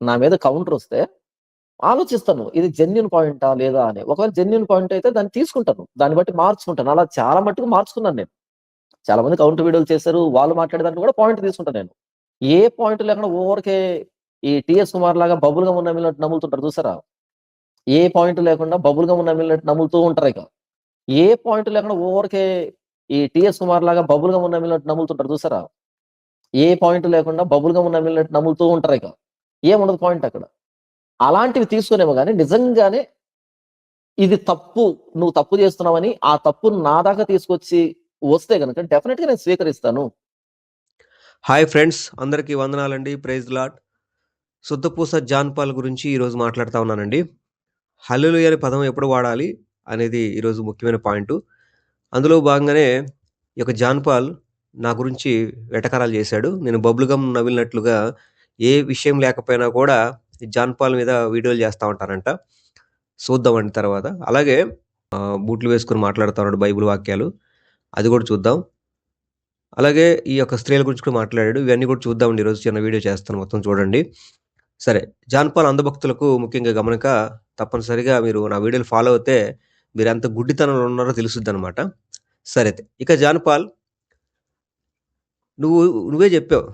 నా మీద కౌంటర్ వస్తే ఆలోచిస్తాను. ఇది జెన్యున్ పాయింటా? లేదా అని. ఒకవేళ జెన్యున్ పాయింట్ అయితే దాన్ని తీసుకుంటాను. దాన్ని బట్టి మార్చుకుంటాను. అలా చాలా మట్టుకు మార్చుకున్నాను నేను. చాలా మంది కౌంటర్ వీడియోలు చేశారు. వాళ్ళు మాట్లాడే కూడా పాయింట్ తీసుకుంటాను నేను. ఏ పాయింట్ లేకుండా ఓవర్కే ఈ టీఎస్ కుమార్ లాగా బబుల్ ఉన్న మిల్లినట్టు నమ్ములుతుంటారు చూసారా? ఏ పాయింట్ లేకుండా బబుల్ ఉన్న మిల్లినట్టు నములుతూ ఉంటారు ఇక. ఏ పాయింట్ లేకుండా ఓవర్కే ఈ టీఎస్ కుమార్ లాగా బబుల్ ఉన్న మిల్లినట్టు నములుతుంటారు చూసారా? ఏ పాయింట్ లేకుండా బబుల్గా ఉన్న మిల్లినట్టు నములుతూ ఉంటారు ఇక. ఏముండదు పాయింట్ అక్కడ. అలాంటివి తీసుకునేమో కానీ నిజంగానే ఇది తప్పు. నువ్వు తప్పు చేస్తున్నావని ఆ తప్పును నా దాకా తీసుకొచ్చి వస్తే కనుక డెఫినిట్‌గా నేను స్వీకరిస్తాను. హాయ్ ఫ్రెండ్స్ అందరికీ వందనాలండి. ప్రైజ్ లాట్ శుద్ధపూస జాన్ పాల్ గురించి ఈరోజు మాట్లాడుతా ఉన్నానండి. హల్లులు అనే పదం ఎప్పుడు వాడాలి అనేది ఈరోజు ముఖ్యమైన పాయింట్ అందులో భాగంగానే ఈ యొక్క జాన్ పాల్ నా గురించి వెటకారాలు చేశాడు. నేను బబుల్ గమ్ నమిలినట్లుగా ఏ విషయం లేకపోయినా కూడా ఈ జాన్ పాల్ మీద వీడియోలు చేస్తూ ఉంటారంట చూద్దామండి తర్వాత. అలాగే బూట్లు వేసుకొని మాట్లాడుతున్నాడు బైబిల్ వాక్యాలు. అది కూడా చూద్దాం. అలాగే ఈ యొక్క స్త్రీల గురించి కూడా మాట్లాడాడు. ఇవన్నీ కూడా చూద్దామండి ఈరోజు చిన్న వీడియో చేస్తాను మొత్తం చూడండి. సరే జాన్ పాల్ అంధభక్తులకు ముఖ్యంగా గమనిక తప్పనిసరిగా మీరు నా వీడియోలు ఫాలో అవుతే మీరెంత గుడ్డితనంలో ఉన్నారో తెలుసుద్దనమాట. సరే అయితే ఇక జాన్ పాల్ నువ్వు నువ్వే చెప్పావు.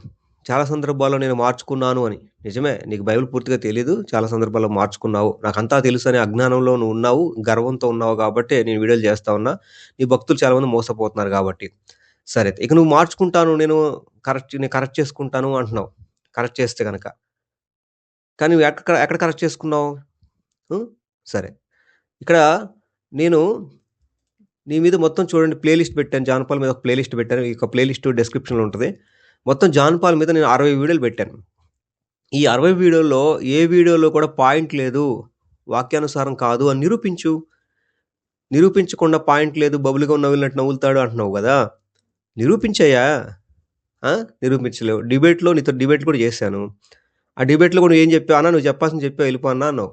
చాలా సందర్భాల్లో నేను మార్చుకున్నాను అని. నిజమే. నీకు బైబిల్ పూర్తిగా తెలియదు చాలా సందర్భాల్లో మార్చుకున్నావు. నాకంతా తెలుసు అనే అజ్ఞానంలో నువ్వు ఉన్నావు. గర్వంతో ఉన్నావు కాబట్టి నేను వీడియోలు చేస్తా ఉన్నా. నీ భక్తులు చాలామంది మోసపోతున్నారు కాబట్టి. సరే అయితే. ఇక నువ్వు మార్చుకుంటాను నేను కరెక్ట్ నేను కరెక్ట్ చేసుకుంటాను అంటున్నావు. కరెక్ట్ చేస్తే కనుక కానీ నువ్వు ఎక్కడ ఎక్కడ కరెక్ట్ చేసుకున్నావు? సరే. ఇక్కడ నేను నీ మీద మొత్తం చూడండి ప్లేలిస్ట్ పెట్టాను. జానపాల మీద ఒక ప్లేలిస్ట్ పెట్టాను. ఈ యొక్క ప్లేలిస్ట్ డిస్క్రిప్షన్‌లో ఉంటుంది మొత్తం జాన్ పాల్ మీద నేను 60 వీడియోలు పెట్టాను. ఈ 60 వీడియోల్లో ఏ వీడియోలో కూడా పాయింట్ లేదు. వాక్యానుసారం కాదు అని నిరూపించు. నిరూపించకుండా పాయింట్ లేదు. బబులుగా ఉన్న వెళ్ళినట్టు నవ్వులుతాడు అంటున్నావు కదా నిరూపించాయా నిరూపించలేవు. డిబేట్‌లో నీతో డిబేట్ కూడా చేశాను. ఆ డిబేట్‌లో కూడా ఏం చెప్పావు? అన్నా నువ్వు చెప్పాల్సిన చెప్పావు వెళ్ళిపో అన్నా అన్నావు.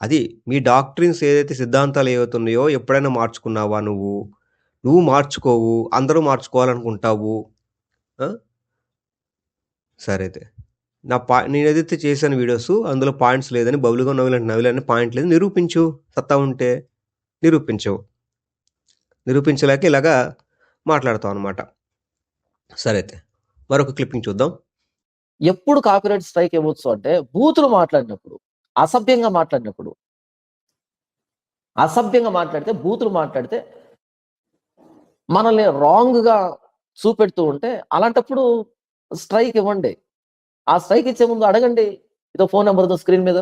అది మీ డాక్ట్రిన్స్ ఏదైతే సిద్ధాంతాలు ఏవైతున్నాయో ఎప్పుడైనా మార్చుకున్నావా నువ్వు? నువ్వు మార్చుకోవు. అందరూ మార్చుకోవాలనుకుంటావు. సరే అయితే. నా పా నేనేదైతే చేశాను వీడియోస్ అందులో పాయింట్స్ లేదని బబులుగా నవ్వులంటే నమిలినట్టు పాయింట్ లేదు. నిరూపించు. సత్తా ఉంటే. నిరూపించవు. నిరూపించలేక ఇలాగా మాట్లాడతాం అనమాట. సరే అయితే. మరొక క్లిప్పింగ్ చూద్దాం. ఎప్పుడు కాపీరైట్ స్ట్రైక్ ఇవ్వచ్చు అంటే బూతులు మాట్లాడినప్పుడు. అసభ్యంగా మాట్లాడినప్పుడు. అసభ్యంగా మాట్లాడితే బూతులు మాట్లాడితే మనల్ని రాంగ్‌గా చూపెడుతూ ఉంటే అలాంటప్పుడు స్ట్రైక్ ఇవ్వండి. ఆ స్ట్రైక్ ఇచ్చే ముందు అడగండి. ఇదో ఫోన్ నెంబర్తో స్క్రీన్ మీద.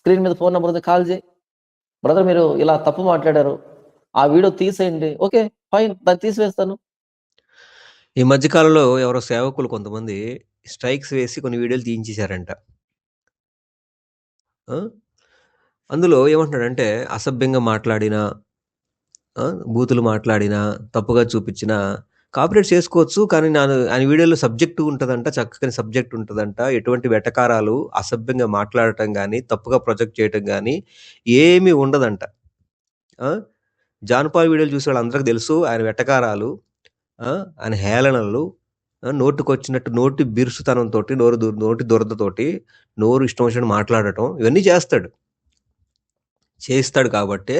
స్క్రీన్ మీద ఫోన్ నెంబర్తో కాల్ చేయి. బ్రదర్ మీరు ఇలా తప్పు మాట్లాడారు. ఆ వీడియో తీసేయండి. ఓకే. ఫైన్. దాన్ని తీసివేస్తాను. ఈ మధ్యకాలంలో ఎవరో సేవకులు కొంతమంది స్ట్రైక్స్ వేసి కొన్ని వీడియోలు తీయించేశారంట. అందులో ఏమంటున్నాడంటే అసభ్యంగా మాట్లాడినా, బూతులు మాట్లాడినా, తప్పుగా చూపించినా కాపీరేట్ చేసుకోవచ్చు. కానీ నాను ఆయన వీడియోలో సబ్జెక్ట్ ఉంటదంట. చక్కని సబ్జెక్ట్ ఉంటదంట. ఎటువంటి వెటకారాలు, అసభ్యంగా మాట్లాడటం కానీ తప్పుగా ప్రొజెక్ట్ చేయటం కానీ ఏమీ ఉండదంట. జాన్పాల్ వీడియోలు చూసే వాళ్ళందరికి తెలుసు ఆయన వెటకారాలు, ఆయన హేళనలు, నోటుకొచ్చినట్టు నోటికొచ్చినట్టు నోటి బిరుసుతనంతో నోరు నోటి దురదతోటి, నోరు ఇష్టం వచ్చినట్టు మాట్లాడటం ఇవన్నీ చేస్తాడు. చేస్తాడు కాబట్టే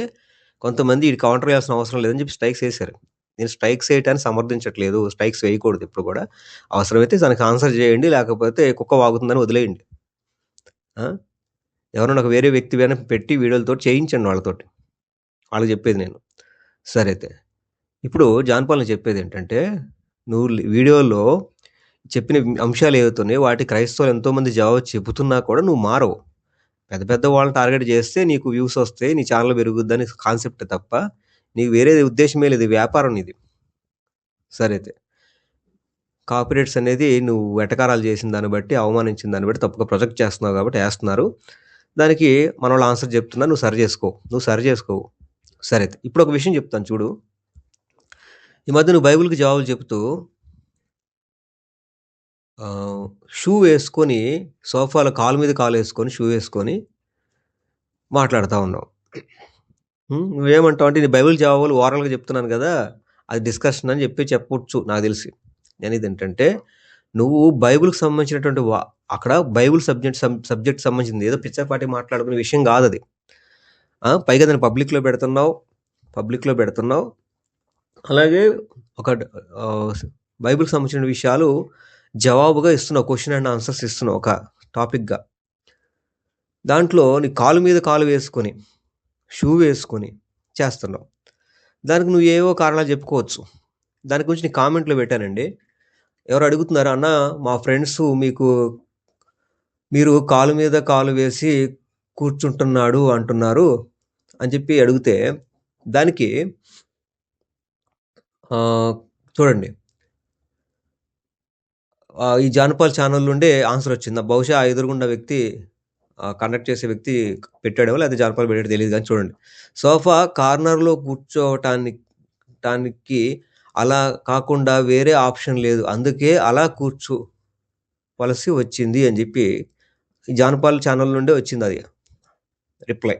కొంతమంది ఇది కౌంటర్ చేయాల్సిన అవసరం లేదని చెప్పి స్ట్రైక్స్ వేశారు నేను స్ట్రైక్స్ వేయటాన్ని సమర్థించట్లేదు. స్ట్రైక్స్ వేయకూడదు ఇప్పుడు కూడా. అవసరమైతే దానికి ఆన్సర్ చేయండి. లేకపోతే కుక్క వాగుతుందని వదిలేయండి. ఎవరైనా ఒక వేరే వ్యక్తి పైన పెట్టి వీడియోలతో చేయించండి వాళ్ళతోటి. వాళ్ళకి చెప్పేది నేను. సరే అయితే. ఇప్పుడు జాన్పాల్ని చెప్పేది ఏంటంటే నువ్వు వీడియోలో చెప్పిన అంశాలు ఏవైతున్నాయో వాటి క్రైస్తవులు ఎంతోమంది జవాబు చెబుతున్నా కూడా నువ్వు మారవు. పెద్ద పెద్ద వాళ్ళని టార్గెట్ చేస్తే నీకు వ్యూస్ వస్తాయి. నీ ఛానల్ పెరుగుద్దని కాన్సెప్ట్ తప్ప నీకు వేరే ఉద్దేశమే లేదు. ఇది వ్యాపారం ఇది సరే అయితే. కాపీరైట్స్ అనేది నువ్వు వెటకారాలు చేసిన దాన్ని బట్టి, అవమానించిన దాన్ని బట్టి తప్పుగా ప్రొజెక్ట్ చేస్తున్నావు కాబట్టి వేస్తున్నారు దానికి మనోళ్ళు ఆన్సర్ చెప్తున్నా నువ్వు సరి చేసుకో. నువ్వు సరి చేసుకోవు. సరే అయితే. ఇప్పుడు ఒక విషయం చెప్తాను చూడు. ఈ మధ్య నువ్వు బైబిల్‌కి జవాబులు చెప్తూ షూ వేసుకొని సోఫాలో కాలు మీద కాలు వేసుకొని షూ వేసుకొని మాట్లాడుతూ ఉన్నావు. నువ్వేమంటావు అంటే నీ బైబిల్ జవాబులు ఓరల్‌గా చెప్తున్నాను కదా అది డిస్కషన్ అని చెప్పి చెప్పొచ్చు నాకు తెలిసి. నేను ఏది ఏంటంటే నువ్వు బైబిల్‌కి సంబంధించినటువంటి వా అక్కడ బైబిల్ సబ్జెక్ట్ సబ్జెక్ట్ సంబంధించింది. ఏదో పిచ్చపాటి మాట్లాడుకునే విషయం కాదు అది పైగా దాన్ని పబ్లిక్‌లో పెడుతున్నావు. పబ్లిక్‌లో పెడుతున్నావు. అలాగే ఒక బైబిల్‌కి సంబంధించిన విషయాలు జవాబుగా ఇస్తున్నావు. క్వశ్చన్ అండ్ ఆన్సర్స్ ఇస్తున్నావు ఒక టాపిక్‌గా. దాంట్లో నీ కాలు మీద కాలు వేసుకొని, షూ వేసుకొని చేస్తున్నావు. దానికి నువ్వు ఏవో కారణాలు చెప్పుకోవచ్చు. దాని గురించి నేను కామెంట్‌లో పెట్టానండి. ఎవరు అడుగుతున్నారు, "అన్న మా ఫ్రెండ్స్ మీకు మీరు కాలు మీద కాలు వేసి కూర్చుంటున్నాడు అంటున్నారు" అని చెప్పి అడిగితే దానికి చూడండి. ఈ జానపద ఛానల్ నుండే ఆన్సర్ వచ్చింది. బహుశా ఆ వ్యక్తి కండక్ట్ చేసే వ్యక్తి పెట్టాడేమో లేదా జార్పాలు పెట్టాడు తెలియదు కానీ చూడండి. సోఫా కార్నర్‌లో కూర్చోవటానికి అలా కాకుండా వేరే ఆప్షన్ లేదు. అందుకే అలా కూర్చోవలసి వచ్చింది అని చెప్పి ఈ ఛానల్ నుండే వచ్చింది అది రిప్లై.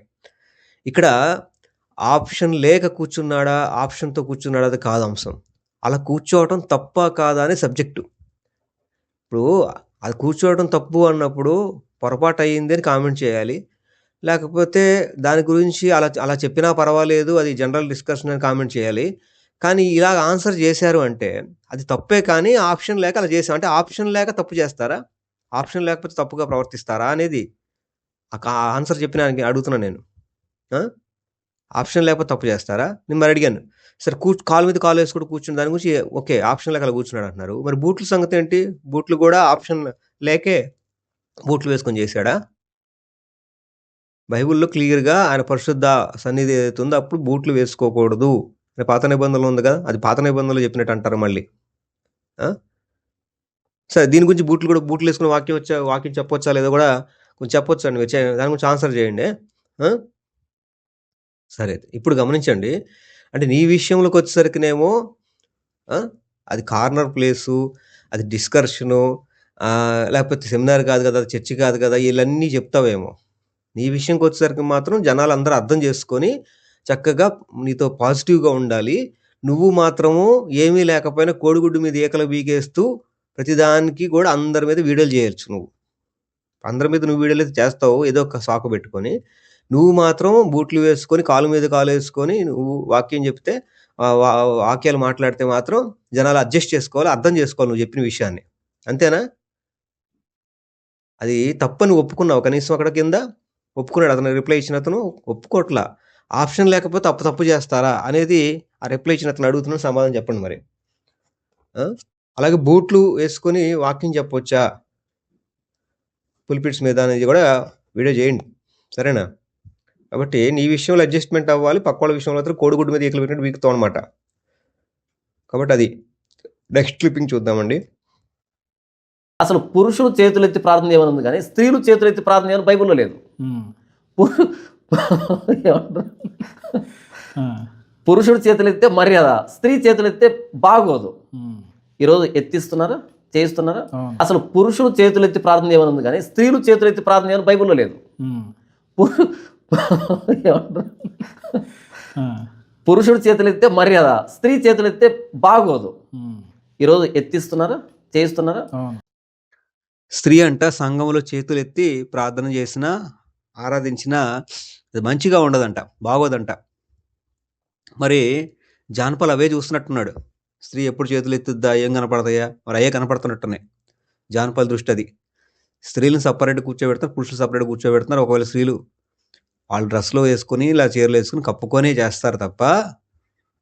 ఇక్కడ ఆప్షన్ లేక కూర్చున్నాడా? ఆప్షన్‌తో కూర్చున్నాడా? అది కాదు అంశం. అలా కూర్చోవటం తప్ప కాదా? అని సబ్జెక్టు. ఇప్పుడు అది కూర్చోవడం తప్పు అన్నప్పుడు పొరపాటు అయ్యింది అని కామెంట్ చేయాలి. లేకపోతే దాని గురించి అలా అలా చెప్పినా పర్వాలేదు. అది జనరల్ డిస్కషన్ అని కామెంట్ చేయాలి. కానీ ఇలా ఆన్సర్ చేశారు అంటే అది తప్పే కానీ ఆప్షన్ లేక అలా చేసాం. అంటే ఆప్షన్ లేక తప్పు చేస్తారా? ఆప్షన్ లేకపోతే తప్పుగా ప్రవర్తిస్తారా? అనేది ఆ కా ఆన్సర్ చెప్పిన అడుగుతున్నా నేను. ఆప్షన్ లేకపోతే తప్పు చేస్తారా? నేను మరి అడిగాను. సరే కూ కాలు మీద కాలు వేసుకొని కూర్చున్న దాని గురించి ఓకే. ఆప్షన్ లేక అలా కూర్చున్నాడు అంటున్నారు. మరి బూట్ల ఏంటి బూట్లు కూడా ఆప్షన్ లేకే బూట్లు వేసుకొని చేశాడా? బైబిల్‌లో క్లియర్‌గా ఆయన పరిశుద్ధ సన్నిధి ఏదైతే ఉందో అప్పుడు బూట్లు వేసుకోకూడదు అని పాత నిబంధనలు ఉంది కదా! అది పాత నిబంధనలు చెప్పినట్టు అంటారు మళ్ళీ? సరే దీని గురించి బూట్లు కూడా బూట్లు వేసుకుని వాక్యం వచ్చా వాక్యం చెప్పొచ్చా లేదో కూడా కొంచెం చెప్పొచ్చు అండి దాని గురించి ఆన్సర్ చేయండి. సరే. ఇప్పుడు గమనించండి. అంటే నీ విషయంలోకి వచ్చేసరికినేమో అది కార్నర్ ప్లేసు, అది డిస్కర్షను లేకపోతే సెమినార్ కాదు కదా! అది కాదు కదా! ఇవన్నీ చెప్తావేమో. నీ విషయంకి వచ్చేసరికి మాత్రం జనాలు అందరూ అర్థం చేసుకొని చక్కగా నీతో పాజిటివ్‌గా ఉండాలి. నువ్వు మాత్రము ఏమీ లేకపోయినా కోడిగుడ్డు మీద ఈకలు బీకేస్తూ ప్రతిదానికి కూడా అందరి మీద వీడియోలు చేయొచ్చు నువ్వు. అందరి మీద నువ్వు వీడియోలు అయితే చేస్తావు ఏదో ఒక సాకు పెట్టుకొని. నువ్వు మాత్రం బూట్లు వేసుకొని కాలు మీద కాలు వేసుకొని నువ్వు వాక్యం చెప్తే వా వాక్యాలు మాట్లాడితే మాత్రం జనాలు అడ్జస్ట్ చేసుకోవాలి. అర్థం చేసుకోవాలి నువ్వు చెప్పిన విషయాన్ని. అంతేనా? అది తప్పని ఒప్పుకున్నావు కనీసం అక్కడ కింద? ఒప్పుకున్నాడు అతను రిప్లై ఇచ్చిన అతను ఒప్పుకోట్లా. ఆప్షన్ లేకపోతే తప్పు తప్పు చేస్తారా? అనేది ఆ రిప్లై ఇచ్చిన అతను అడుగుతున్నాను సమాధానం చెప్పండి మరి. అలాగే బూట్లు వేసుకొని వాక్యం చెప్పొచ్చా? పుల్పిట్స్ మీద అనేది కూడా వీడియో చేయండి. సరేనా? కాబట్టి నీ విషయంలో అడ్జస్ట్‌మెంట్ అవ్వాలి. పక్కోళ్ళ విషయంలో మాత్రం కోడిగుడ్డు మీద ఈకలు పెట్టినట్టు పీకుతావు అనమాట. కాబట్టి అది. నెక్స్ట్ క్లిప్పింగ్ చూద్దామండి. అసలు పురుషులు చేతులెత్తి ప్రార్థన చేయమని ఉంది గానీ, స్త్రీలు చేతులెత్తి ప్రార్థన చేయమని బైబిల్‌లో లేదు. పురుషుడు చేతులెత్తే మర్యాద. స్త్రీ చేతులెత్తే బాగోదు. ఈరోజు ఎత్తిస్తున్నారా? చేయిస్తున్నారా? అసలు పురుషులు చేతులెత్తి ప్రార్థన చేయమని ఉంది గానీ, స్త్రీలు చేతులెత్తి ప్రార్థన చేయమని బైబిల్‌లో లేదు. పురుషుడు చేతులెత్తే మర్యాద. స్త్రీ చేతులెత్తే బాగోదు. హ్మ్. ఈరోజు ఎత్తిస్తున్నారా? చేయిస్తున్నారా? స్త్రీ అంట సంఘంలో చేతులెత్తి ప్రార్థన చేసినా, ఆరాధించినా అది మంచిగా ఉండదంట. బాగోదంట. మరి జానపదాలు అవే చూస్తున్నట్టున్నాడు. స్త్రీ ఎప్పుడు చేతులెత్తుద్దా? ఏం కనపడతాయా? మరి అయ్యే కనపడుతున్నట్టున్నాయి. జానపదాల దృష్టి అది. స్త్రీలను సెపరేట్‌గా కూర్చోబెడతారు. పురుషులు సెపరేట్‌గా కూర్చోబెడుతున్నారు. ఒకవేళ స్త్రీలు వాళ్ళు డ్రెస్‌లో వేసుకొని ఇలా చీరలు వేసుకొని కప్పుకొనే చేస్తారు తప్ప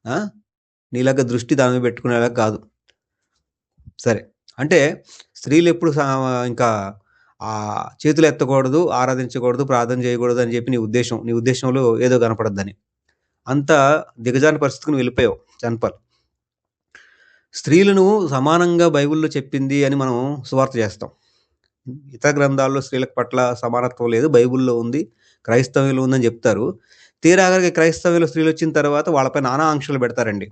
ఆ! నీలాగా దృష్టి దాని మీద పెట్టుకునేలాగా కాదు. సరే. అంటే స్త్రీలు ఎప్పుడు ఇంకా చేతులు ఎత్తకూడదు, ఆరాధించకూడదు, ప్రార్థన చేయకూడదు అని చెప్పి నీ ఉద్దేశం నీ ఉద్దేశంలో ఏదో కనపడద్దని. అంత దిగజాని పరిస్థితికి నువ్వు వెళ్ళిపోయావు జానపల్. స్త్రీలను సమానంగా బైబిల్‌లో చెప్పింది అని మనం సువార్త చేస్తాం. ఇతర గ్రంథాల్లో స్త్రీల పట్ల సమానత్వం లేదు. బైబిల్‌లో ఉంది. క్రైస్తవ్యంలో ఉందని చెప్తారు. తీరా ఆఖరికి క్రైస్తవ్యంలో స్త్రీలొచ్చిన తర్వాత వాళ్ళపై నానా ఆంక్షలు పెడతారండి.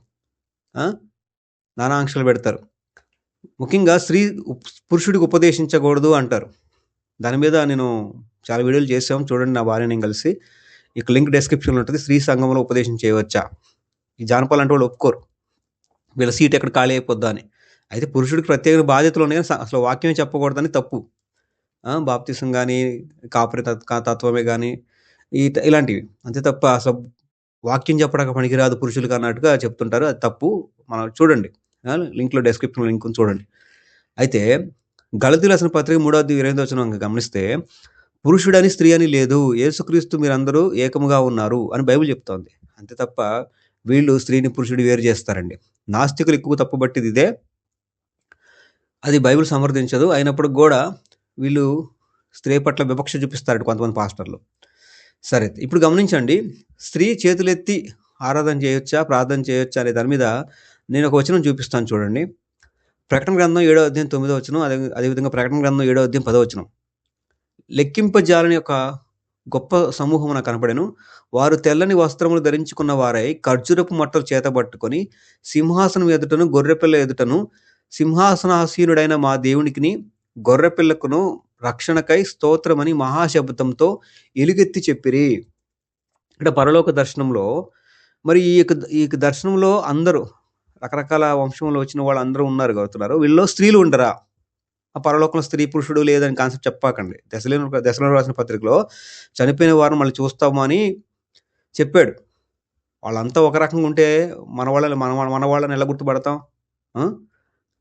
నానా ఆంక్షలు పెడతారు. ముఖ్యంగా స్త్రీ పురుషుడికి ఉపదేశించకూడదు అంటారు. దాని మీద నేను చాలా వీడియోలు చేసాం. చూడండి నా భార్య నేను కలిసి. ఇక లింక్ డిస్క్రిప్షన్‌లో ఉంటుంది స్త్రీ సంఘంలో ఉపదేశం చేయవచ్చా? ఈ జానపాలు అంటే వాళ్ళు ఒప్పుకోరు. వీళ్ళ సీట్ ఎక్కడ ఖాళీ అయిపోద్దా అని. అయితే పురుషుడికి ప్రత్యేక బాధ్యతలు ఉన్నాయని అసలు వాక్యమే చెప్పకూడదని తప్పు. బాప్తిసం కానీ కాపరి తత్ తత్వమే కానీ ఈ ఇలాంటివి. అంతే తప్ప అసలు వాక్యం చెప్పడానికి పనికిరాదు పురుషులకు అన్నట్టుగా చెప్తుంటారు. అది తప్పు. మనం చూడండి. లింక్లో డెస్క్రిప్షన్ లింక్ చూడండి. అయితే గళతి రాసిన పత్రిక మూడవది ఇరవై వచ్చిన గమనిస్తే పురుషుడని స్త్రీ అని లేదు. యేసుక్రీస్తు మీరందరూ ఏకముగా ఉన్నారు అని బైబిల్ చెప్తోంది. అంతే తప్ప వీళ్ళు స్త్రీని పురుషుడు వేరు చేస్తారండి. నాస్తికులు ఎక్కువ తప్పుబట్టిది ఇదే. అది బైబిల్ సమర్థించదు. అయినప్పుడు కూడా వీళ్ళు స్త్రీ పట్ల వివక్ష చూపిస్తారట కొంతమంది పాస్టర్లు. సరే ఇప్పుడు గమనించండి. స్త్రీ చేతులెత్తి ఆరాధన చేయొచ్చా ప్రార్థన చేయొచ్చా అనే దాని మీద నేను ఒక వచనం చూపిస్తాను చూడండి. ప్రకటన గ్రంథం ఏడో అధ్యాయం తొమ్మిదో వచనం అదే అదేవిధంగా ప్రకటన గ్రంథం ఏడో అధ్యాయం పదో వచనం. లెక్కింపజాలని ఒక గొప్ప సమూహం నాకు కనపడెను. వారు తెల్లని వస్త్రములు ధరించుకున్న వారై ఖర్జూరపు మట్టలు చేతబట్టుకొని సింహాసనం ఎదుటను గొర్రెపిల్ల ఎదుటను సింహాసనాసీనుడైన మా దేవునికిని గొర్రెపిల్లకును రక్షణకై స్తోత్రమని మహాశబ్దంతో ఎలుగెత్తి చెప్పిరి. ఇక్కడ పరలోక దర్శనంలో మరి ఈ యొక్క ఈ యొక్క దర్శనంలో అందరూ రకరకాల వంశంలో వచ్చిన వాళ్ళు అందరూ ఉన్నారు కడుతున్నారు వీళ్ళలో స్త్రీలు ఉండరా? ఆ పరలోకంలో స్త్రీ పురుషుడు లేదని కాన్సెప్ట్ చెప్పాకండి. దశలేని దశలో రాసిన పత్రికలో చనిపోయిన వారిని మళ్ళీ చూస్తాము అని చెప్పాడు. వాళ్ళంతా ఒక రకంగా ఉంటే మన వాళ్ళని మన మన వాళ్ళని ఎలా గుర్తుపడతాం?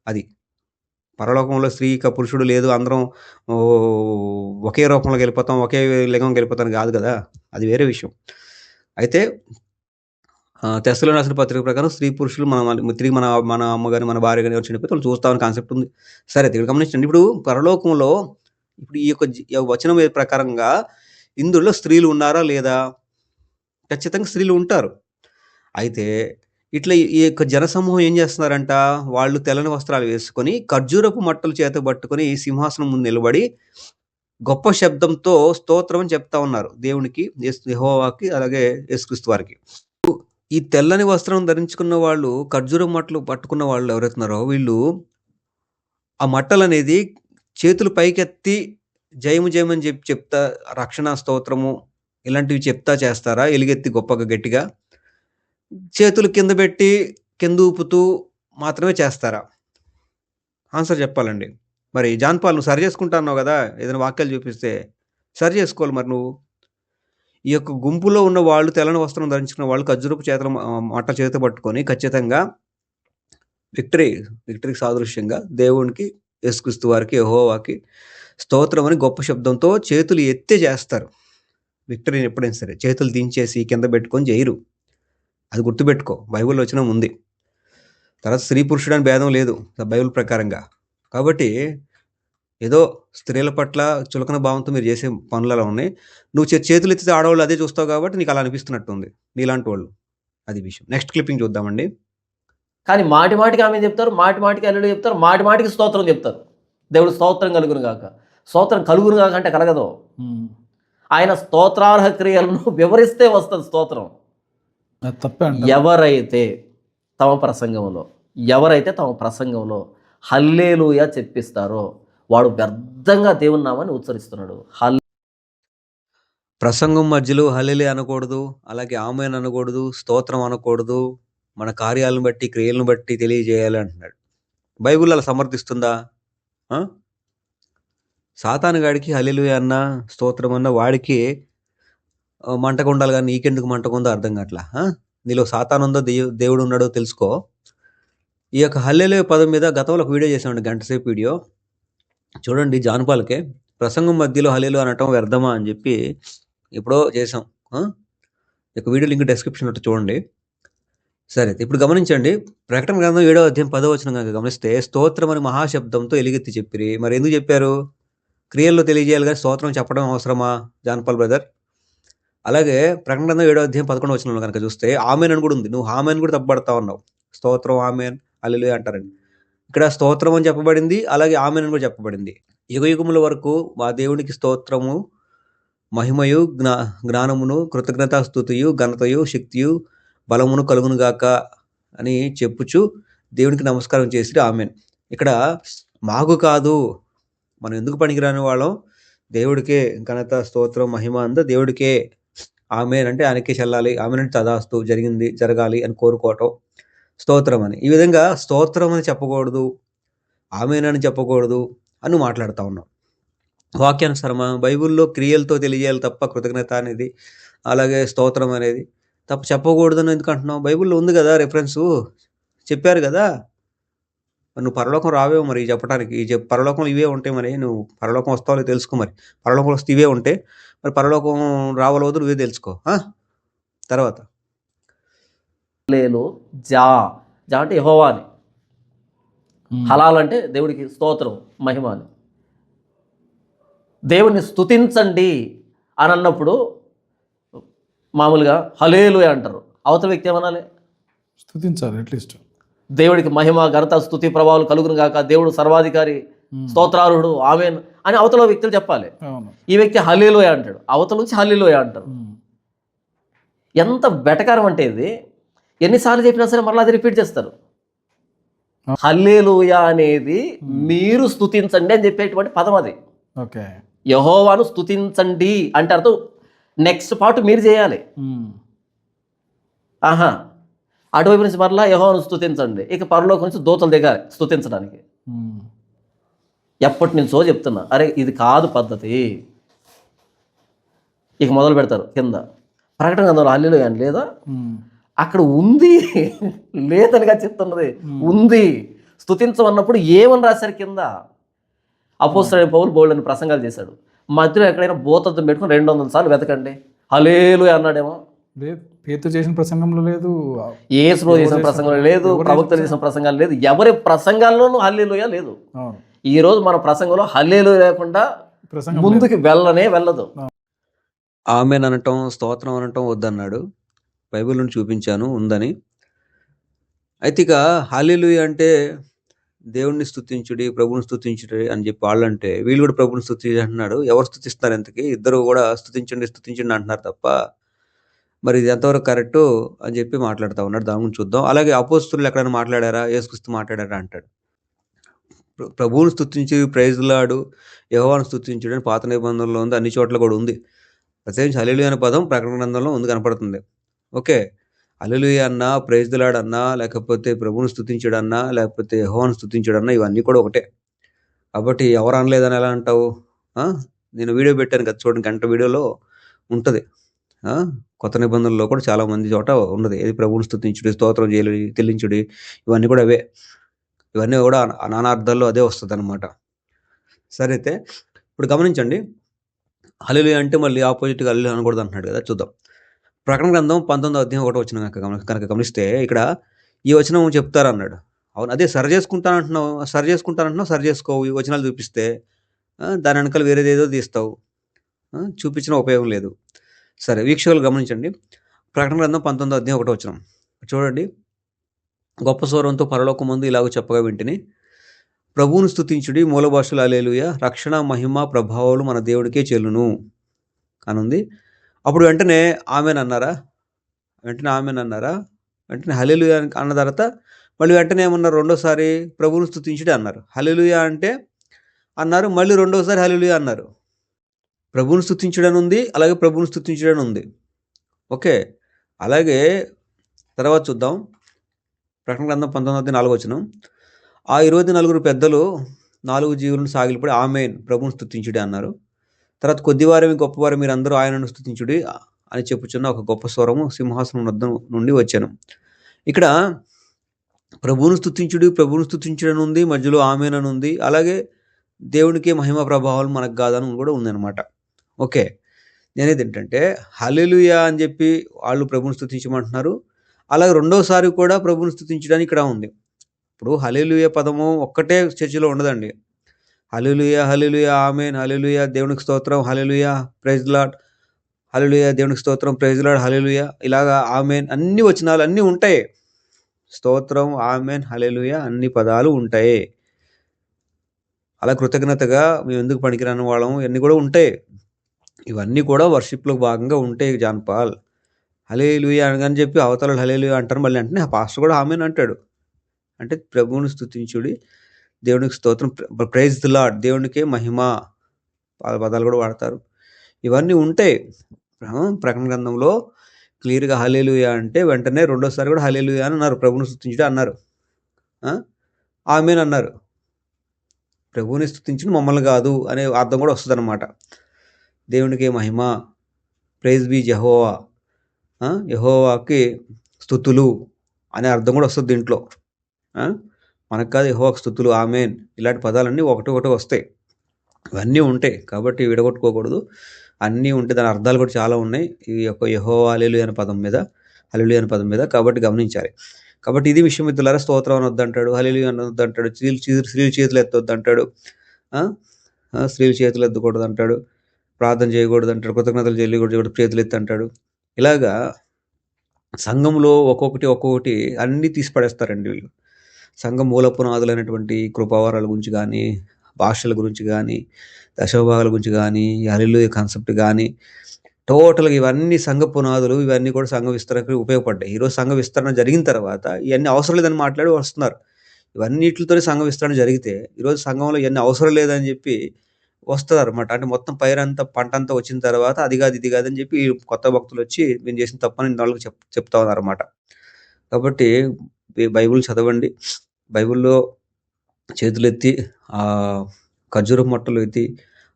అది. పరలోకంలో స్త్రీ ఇక పురుషుడు లేదు అందరం ఒకే రూపంలోకి వెళ్ళిపోతాం ఒకే లింగంకి వెళ్ళిపోతాం కాదు కదా? అది వేరే విషయం. అయితే తెస్తలో రాసిన పత్రిక ప్రకారం స్త్రీ పురుషులు మన తిరిగి మన మన అమ్మ కానీ మన భార్య కానీ ఎవరు చనిపోతే వాళ్ళు చూస్తామని కాన్సెప్ట్ ఉంది. సరే ఇక్కడ గమనించండి. ఇప్పుడు పరలోకంలో ఇప్పుడు ఈ యొక్క వచనం ప్రకారంగా ఇందులో స్త్రీలు ఉన్నారా లేదా? ఖచ్చితంగా స్త్రీలు ఉంటారు. అయితే ఇట్లా ఈ యొక్క జనసమూహం ఏం చేస్తున్నారంట? వాళ్ళు తెల్లని వస్త్రాలు వేసుకొని ఖర్జూరపు మట్టలు చేత పట్టుకొని సింహాసనం ముందు నిలబడి గొప్ప శబ్దంతో స్తోత్రం అని చెప్తా ఉన్నారు దేవునికి యహోవాకి అలాగే యేసుక్రీస్తు వారికి. ఈ తెల్లని వస్త్రం ధరించుకున్న వాళ్ళు ఖర్జూరం మట్టలు పట్టుకున్న వాళ్ళు ఎవరైతున్నారో వీళ్ళు ఆ మట్టలు అనేది చేతులు పైకెత్తి జయము జయమని చెప్పి చెప్తా రక్షణ స్తోత్రము ఇలాంటివి చెప్తా చేస్తారా? ఎలుగెత్తి గొప్పగా గట్టిగా? చేతులు కింద పెట్టి కింద ఊపుతూ మాత్రమే చేస్తారా? ఆన్సర్ చెప్పాలండి. మరి జాన్పాల్ నువ్వు సరి చేసుకుంటున్నావు కదా ఏదైనా వాక్యాలు చూపిస్తే సరి చేసుకోవాలి మరి నువ్వు. ఈ యొక్క గుంపులో ఉన్న వాళ్ళు తెల్లని వస్త్రం ధరించుకున్న వాళ్ళు ఖజ్జురపు చేతుల మట్ట చేత పట్టుకొని ఖచ్చితంగా విక్టరీ విక్టరీకి సాదృశ్యంగా దేవునికి యేసుక్రీస్తు వారికి యహోవాకి స్తోత్రం అని గొప్ప శబ్దంతో చేతులు ఎత్తే చేస్తారు. విక్టరీని ఎప్పుడైనా సరే చేతులు దించేసి కింద పెట్టుకొని చేయరు. అది గుర్తుపెట్టుకో. బైబిల్ వచ్చిన ఉంది. తర్వాత స్త్రీ పురుషుడు అని భేదం లేదు. బైబిల్ ప్రకారంగా. కాబట్టి ఏదో స్త్రీల పట్ల చులకన భావంతో మీరు చేసే పనులు అలా ఉన్నాయి. నువ్వు చే- చేతులు ఎత్తితే ఆడవాళ్ళు అదే చూస్తావు కాబట్టి నీకు అలా అనిపిస్తున్నట్టుంది. నీలాంటి వాళ్ళు. అది విషయం. నెక్స్ట్ క్లిప్పింగ్ చూద్దామండి. కానీ మాటి మాటికి ఆమె చెప్తారు? మాటి మాటికి అల్లుడు చెప్తారు. మాటి మాటికి స్తోత్రం చెప్తారు. దేవుడు స్తోత్రం కలుగును గాక. స్తోత్రం కలుగును గాక అంటే కలగదు. ఆయన స్తోత్రార్హ క్రియలను వివరిస్తే వస్తుంది స్తోత్రం. ఎవరైతే తమ ప్రసంగంలో ఎవరైతే తమ ప్రసంగంలో హల్లేలుయ చెప్పిస్తారో వాడు వ్యర్థంగా దేవుని నామాన్ని ఉచ్చరిస్తున్నాడు. హల్ ప్రసంగం మధ్యలో హల్లెలే అనకూడదు అలాగే ఆమెన్ అనకూడదు స్తోత్రం అనకూడదు మన కార్యాలను బట్టి క్రియలను బట్టి తెలియజేయాలి అంటున్నాడు. బైబిల్ అలా సమర్థిస్తుందా? ఆ? సాతాను గాడికి హల్లెలూయ అన్న స్తోత్రం అన్న వాడికి మంటకు ఉండాలి కానీ నీకెందుకు మంటకు ఉందో అర్థం కావట్లా? నీలో సాతాను ఉందో దేవు దేవుడు ఉన్నాడో తెలుసుకో. ఈ యొక్క హల్లెలే పదం మీద గతంలో ఒక వీడియో చేసామండి గంటసేపు వీడియో. చూడండి జానపాలకే ప్రసంగం మధ్యలో హలేలు అనటం వ్యర్థమా అని చెప్పి ఎప్పుడో చేసాం ఆ? యొక్క వీడియో లింక్ డెస్క్రిప్షన్ చూడండి. సరే ఇప్పుడు గమనించండి ప్రకటన గ్రంథం ఏడో అధ్యాయం పదో వచ్చిన కనుక గమనిస్తే స్తోత్రం అని మహాశబ్దంతో ఎలుగెత్తి చెప్పిరి. మరి ఎందుకు చెప్పారు? క్రియల్లో తెలియజేయాలి కానీ స్తోత్రం చెప్పడం అవసరమా జాన్పాల్ బ్రదర్? అలాగే ప్రకటన ఏడో అధ్యాయం పదకొండు వచ్చిన కనుక చూస్తే ఆమెన్ అని కూడా ఉంది. నువ్వు ఆమెన్ కూడా తప్పబడతా ఉన్నావు. స్తోత్రం ఆమెన్ అల్లెలు అంటారండి. ఇక్కడ స్తోత్రం అని చెప్పబడింది అలాగే ఆమెన్ అని కూడా చెప్పబడింది. యుగ యుగముల వరకు మా దేవునికి స్తోత్రము మహిమయు జ్ఞా జ్ఞానమును కృతజ్ఞతాస్థుతియు ఘనతయు శక్తియు బలమును కలుగును గాక అని చెప్పుచు దేవునికి నమస్కారం చేసి ఆమెన్. ఇక్కడ మాకు కాదు మనం ఎందుకు పనికిరాని వాళ్ళం? దేవుడికే ఘనత స్తోత్రం మహిమ అంద దేవుడికే ఆమె అంటే ఆయనకి చెల్లాలి ఆమె అంటే తదాస్తు జరిగింది జరగాలి అని కోరుకోవటం స్తోత్రం అని. ఈ విధంగా స్తోత్రం అని చెప్పకూడదు ఆమెనని అని చెప్పకూడదు అని మాట్లాడుతూ ఉన్నాం. వాక్యానుసరమ బైబిల్లో క్రియలతో తెలియజేయాలి తప్ప కృతజ్ఞత అనేది అలాగే స్తోత్రం అనేది తప్ప చెప్పకూడదని ఎందుకు బైబిల్లో ఉంది కదా రెఫరెన్సు చెప్పారు కదా? నువ్వు పరలోకం రావేమో మరి చెప్పడానికి ఈ పరలోకంలో ఇవే ఉంటాయి మరి. నువ్వు పరలోకం వస్తావో తెలుసుకో మరి. పరలోకం వస్తే ఇవే ఉంటాయి. మరి పరలోకం రావాలో నువ్వే తెలుసుకో. ఆ? తర్వాత. లేలు జా జా అంటే యెహోవా అని. హలాల్ అంటే దేవుడికి స్తోత్రం మహిమ అని దేవుని స్తుతించండి అని అన్నప్పుడు మామూలుగా హలేలు అంటారు. అవతల వ్యక్తి ఏమనాలి? స్తుతించాలి అట్లీస్ట్ దేవుడికి మహిమ ఘనత స్తుతి ప్రభావాలు కలుగును గాక. దేవుడు సర్వాధికారి స్తోత్రారుడు ఆమెన్ అని అవతల వ్యక్తులు చెప్పాలి. ఈ వ్యక్తి హల్లీలోయ అంటాడు. అవతల నుంచి హల్లీలోయ అంటారు. ఎంత బెటకారం అంటే ఇది. ఎన్నిసార్లు చెప్పినా సరే మరలా అది రిపీట్ చేస్తారు. హల్లేలుయ అనేది మీరు స్తుతించండి అని చెప్పేటువంటి పదం అది. ఓకే. యహోవాను స్తుతించండి అంటే అర్థం. నెక్స్ట్ పార్ట్ మీరు చేయాలి. ఆహా. అటువైపు నుంచి మరలా యహోవాను స్థుతించండి ఇక పరలోకి నుంచి దూతలు దిగాలి స్తుతించడానికి. ఎప్పటి నుంచో చెప్తున్నా అరే ఇది కాదు పద్ధతి. ఇక మొదలు పెడతారు కింద. ప్రకటన గ్రంథంలో హల్లీలు అని లేదా? అక్కడ ఉంది లేదనిగా చెప్తున్నది. ఉంది. స్థుతించమన్నప్పుడు ఏమని రాశారు కింద? అపోసరైన పౌలు బోల్డ్ అని ప్రసంగాలు చేశాడు. మధ్యలో ఎక్కడైనా భూతత్వం పెట్టుకుని రెండు వందల సార్లు వెతకండి. హలేలు అన్నాడేమో. లేదు. పేరుతో చేసిన ప్రసంగంలో లేదు ఏసులో చేసిన ప్రసంగం లేదు ప్రవక్తలు చేసిన ప్రసంగాలు లేదు. ఎవరి ప్రసంగాల్లోనూ హల్లేలుయ లేదు. అవును. ఈ రోజు మన ప్రసంగంలో హల్లేలు లేకుండా ముందుకు వెళ్ళనే వెళ్ళదు. ఆమెన్ అనటం స్తోత్రం అనటం వద్దన్నాడు. బైబిల్ నుండి చూపించాను ఉందని. అయితే ఇక హాలేలుయ అంటే దేవుణ్ణి స్తుతించుడి ప్రభుని స్తుతించుడి అని చెప్పి వాళ్ళంటే వీళ్ళు కూడా ప్రభుని స్తుతి అంటున్నాడు ఎవరు స్తుతిస్తారు ఎంతకి ఇద్దరు కూడా స్తుతించండి స్తుతించండి అంటున్నారు తప్ప మరి ఇది ఎంతవరకు కరెక్ట్ అని చెప్పి మాట్లాడుతూ ఉన్నాడు. దాని గురించి చూద్దాం. అలాగే అపోస్తులు ఎక్కడైనా మాట్లాడారా? ఏసుక్రీస్తు మాట్లాడారా అంటాడు. ప్రభువుని స్తుతించి ప్రైజ్లాడు యెహోవాను స్థుతించడం పాత నిబంధనలో ఉంది. అన్ని చోట్ల కూడా ఉంది. ప్రత్యేకించి హల్లెలూయా అనే పదం ప్రకటన గ్రంథంలో ఉంది కనపడుతుంది. ఓకే. అల్లెలుయ అన్నా ప్రైజ్లాడన్నా లేకపోతే ప్రభువుని స్థుతించడన్నా లేకపోతే యెహోవాను స్థుతించడన్నా ఇవన్నీ కూడా ఒకటే. కాబట్టి ఎవరు అనలేదని ఎలా అంటావు? నేను వీడియో పెట్టాను కదా చూడండి గంట వీడియోలో ఉంటుంది. కొత్త నిబంధనలో కూడా చాలా మంది చోట ఉన్నది. ఏది ప్రభువుని స్థుతించుడి స్తోత్రం చేయడి తెల్లించుడి ఇవన్నీ కూడా అవే. ఇవన్నీ కూడా అనానార్థాల్లో నానార్థాల్లో అదే వస్తుంది అనమాట సరే అయితే ఇప్పుడు గమనించండి. హల్లెలూయా అంటే మళ్ళీ ఆపోజిట్గా హల్లు అనకూడదు అంటున్నాడు కదా చూద్దాం. ప్రకటన గ్రంథం పంతొమ్మిదో అధ్యాయం ఒకటి వచ్చిన కనుక గమనిస్తే ఇక్కడ ఈ వచనం చెప్తారు అన్నాడు అవును అదే సరి చేసుకుంటానంటున్నావు సరి చేసుకుంటానంటున్నావు సరి చేసుకోవు. ఈ వచనాలు చూపిస్తే దాని వెనకాల వేరేదేదో తీస్తావు. చూపించిన ఉపయోగం లేదు. సరే వీక్షకులు గమనించండి. ప్రకటన గ్రంథం పంతొమ్మిది అధ్యాయం ఒకటో వచ్చిన చూడండి. గొప్ప స్వరంతో పరలోక ముందు ఇలాగ చెప్పగా వింటిని. ప్రభువును స్థుతించుడి మూల భాషలు అలేలుయ రక్షణ మహిమ ప్రభావాలు మన దేవుడికే చెల్లును అనుంది అప్పుడు వెంటనే ఆమెను అన్నారా? వెంటనే ఆమెను అన్నారా? వెంటనే హలేలుయా అన్న తర్వాత మళ్ళీ వెంటనే ఏమన్నారు? రెండోసారి ప్రభువును స్థుతించుడి అన్నారు. హలేలుయా అంటే అన్నారు మళ్ళీ రెండోసారి హలెలుయ అన్నారు. ప్రభువును స్థుతించడం ఉంది అలాగే ప్రభువును స్థుతించడం ఉంది ఓకే అలాగే తర్వాత చూద్దాం. ప్రకటన గ్రంథం పంతొమ్మిది నాలుగు వచ్చిన ఆ ఇరవై నలుగురు పెద్దలు నాలుగు జీవులను సాగిలిపడి ఆమెన్ ప్రభువును స్తుతించుడి అన్నారు. తర్వాత కొద్దివారమే గొప్పవారు మీరందరూ ఆయనను స్థుతించుడి అని చెప్పుచున్న ఒక గొప్ప స్వరము సింహాసనం వద్ద నుండి వచ్చాను. ఇక్కడ ప్రభువును స్థుతించుడు ప్రభువును స్తుతించడం ఉంది మధ్యలో ఆమెనని అని ఉంది అలాగే దేవునికి మహిమ ప్రభావం మనకు కాదని కూడా ఉందన్నమాట. ఓకే. నేనేది ఏంటంటే హల్లెలూయా అని చెప్పి వాళ్ళు ప్రభుని స్థుతించమంటున్నారు అలాగే రెండోసారి కూడా ప్రభుని స్థుతించడానికి ఇక్కడ ఉంది. ఇప్పుడు హల్లెలూయా పదము ఒక్కటే చర్చిలో ఉండదండి. హల్లెలూయా హల్లెలూయా ఆమెన్ హల్లెలూయా దేవునికి స్తోత్రం హల్లెలూయా ప్రైజ్ లాడ్ దేవునికి స్తోత్రం ప్రైజ్ లాడ్ ఇలాగా ఆమెన్ అన్ని వచనాలు అన్నీ ఉంటాయి. స్తోత్రం ఆమెన్ హల్లెలూయా అన్ని పదాలు ఉంటాయి. అలా కృతజ్ఞతగా మేము ఎందుకు పనికిరాని వాళ్ళము? ఇవన్నీ కూడా ఉంటాయి. ఇవన్నీ కూడా వర్షిప్లో భాగంగా ఉంటాయి జాన్ పాల్ హలేలుయా అని చెప్పి అవతల హలేలుయ అంటారు. మళ్ళీ అంటే ఆ పాస్టర్ కూడా ఆమెను అంటాడు. అంటే ప్రభువుని స్థుతించుడి దేవునికి స్తోత్రం ప్రైజ్ ది లాడ్ దేవునికే మహిమ పద- పదాలు కూడా వాడతారు. ఇవన్నీ ఉంటాయి ప్రకటన గ్రంథంలో క్లియర్గా హలేలుయా అంటే వెంటనే రెండోసారి కూడా హలేలుయా అని అన్నారు. ప్రభుని స్థుతించుడు అన్నారు. ఆమెను అన్నారు. ప్రభువుని స్థుతించిన మమ్మల్ని కాదు అనే అర్థం కూడా వస్తుంది అనమాట దేవునికి మహిమ. ప్రైజ్ బి జహోవా యహోవాకి స్థుతులు అనే అర్థం కూడా వస్తుంది దీంట్లో. మనకు కాదు యహోవాకి స్థుతులు. ఆమెన్. ఇలాంటి పదాలన్నీ ఒకటి ఒకటి వస్తాయి. ఇవన్నీ ఉంటాయి. కాబట్టి విడగొట్టుకోకూడదు. అన్నీ ఉంటే దాని అర్థాలు కూడా చాలా ఉన్నాయి. ఈ యొక్క యహోవా అలెలు అనే పదం మీద హల్లెలూయా అనే పదం మీద కాబట్టి గమనించాలి. కాబట్టి ఇది విషయం మిత్రులారా స్తోత్రం అని వద్దంటాడు హల్లెలూయా అని వద్దంటాడు స్త్రీలు చే- స్త్రీలు చేతులు ఎత్తొద్దు అంటాడు స్త్రీలు చేతులు ఎత్తకూడదు అంటాడు ప్రార్థన చేయకూడదు అంటాడు కృతజ్ఞతలు చేయకూడదు చేతులు ఎత్తి అంటాడు. ఇలాగా సంఘంలో ఒక్కొక్కటి ఒక్కొక్కటి అన్నీ తీసి పడేస్తారండి వీళ్ళు. సంఘం మూల పునాదులైనటువంటి కృపావారాల గురించి కానీ భాషల గురించి కానీ దశభాగాల గురించి కానీ అలిలు కాన్సెప్ట్ కానీ టోటల్గా ఇవన్నీ సంఘ పునాదులు ఇవన్నీ కూడా సంఘ విస్తరణకు ఉపయోగపడ్డాయి. ఈరోజు సంఘ విస్తరణ జరిగిన తర్వాత ఇవన్నీ అవసరం లేదని మాట్లాడి వస్తున్నారు. ఇవన్నిటితో సంఘ విస్తరణ జరిగితే ఈరోజు సంఘంలో ఇవన్నీ అవసరం లేదని చెప్పి వస్తుంది అనమాట అంటే మొత్తం పైరంతా పంట అంతా వచ్చిన తర్వాత అది కాదు ఇది కాదని చెప్పి కొత్త భక్తులు వచ్చి మేము చేసిన తప్పని వాళ్ళకి చెప్ చెప్తా ఉన్నారు అనమాట కాబట్టి బైబుల్ బైబిల్ చదవండి. బైబిల్లో చేతులెత్తి ఆ ఖర్జూర మొట్టలు ఎత్తి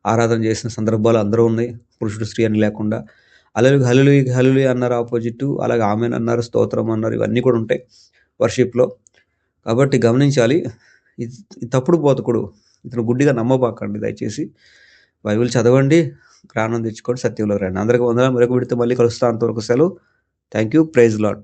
ఆరాధన చేసిన సందర్భాలు అందరూ ఉన్నాయి. పురుషుడు స్త్రీ అని లేకుండా. అలలు హలులు హలులు అన్నారు ఆపోజిట్ అలాగే ఆమెన్ అన్నారు స్తోత్రం అన్నారు ఇవన్నీ కూడా ఉంటాయి వర్షిప్లో. కాబట్టి గమనించాలి ఇది తప్పుడు బోధకుడు ఇతను గుడ్డిగా నమ్మబాకండి దయచేసి. బైబిల్ చదవండి జ్ఞానం తెచ్చుకోండి సత్యంలో రండి. అందరికీ వందనాలు. మరొక విడితే మళ్ళీ కలుస్తా అంతవరకు సెలవు. Thank you praise lord